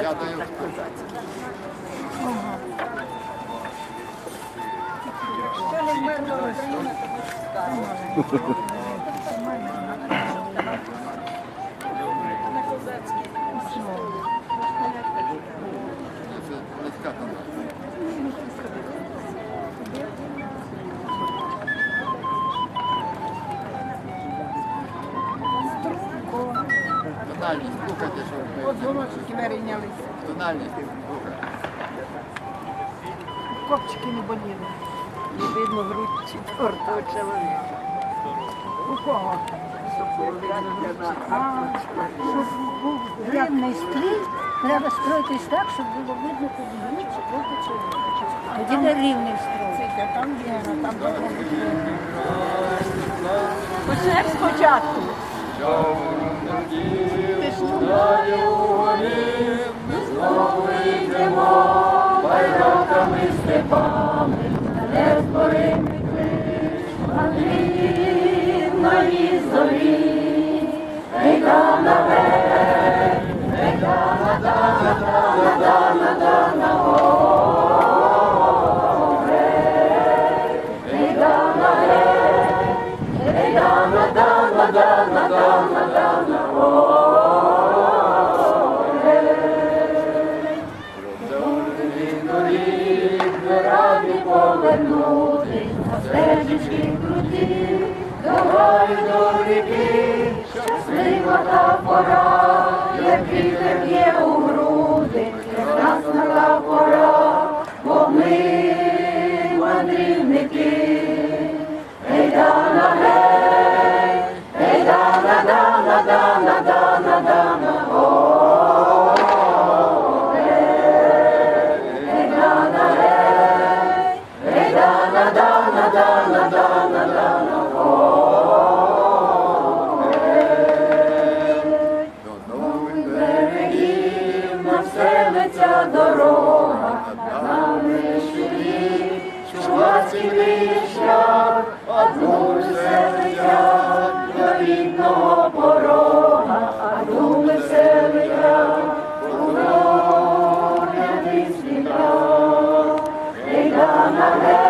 Дякую. так козацько. Що не вмерла Україна, то Тональність, слухайте, що От ви. дзвоночки вирівнялися. Тональність, слухайте. Копчики не боліли. Не видно грудь четвертого чоловіка. У кого? Щоб був рівний стрій, треба строїтись так, щоб було видно тоді грудь четвертого чоловіка. Тоді не рівний строй. Там вірно, там бути. Почнемо спочатку далі угорі, ми знову йдемо, байраками степами, не збори ми Андріївної зорі. стежки крути, до гори, до ріки, щаслива та пора, як вітер б'є у груди, нас та пора, бо ми мандрівники. східний шлях, а думився до рідного порога, а думився я у ноги світа, не да на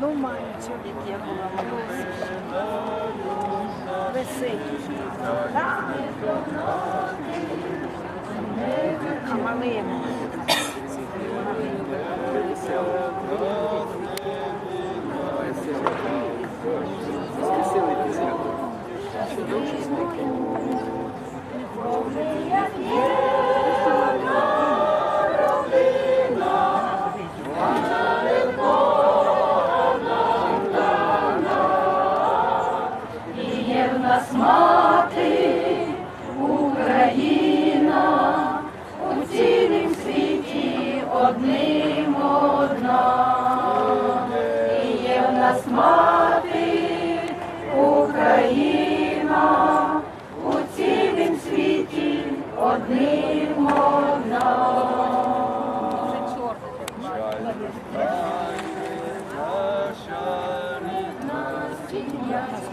Одну маю як я була весить. Висить. Так. А малина. Україна у цілім світі одним одна, і є в нас мати Україна.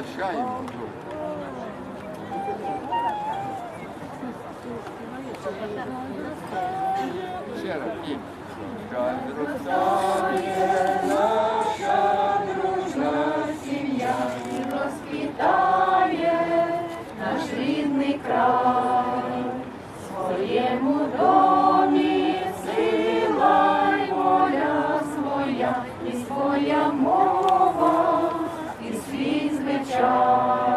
замішаємо. Ще раз. Хай зростає наша дружна сім'я. розквітає наш рідний край, своєму домі сила воля своя, і своя мова, і joy.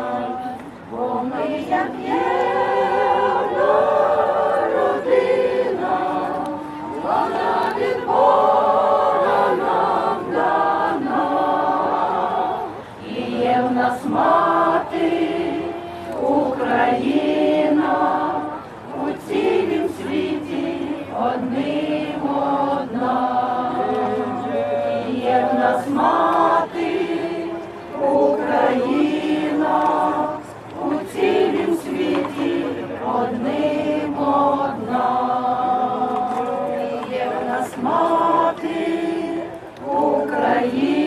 Мати Україна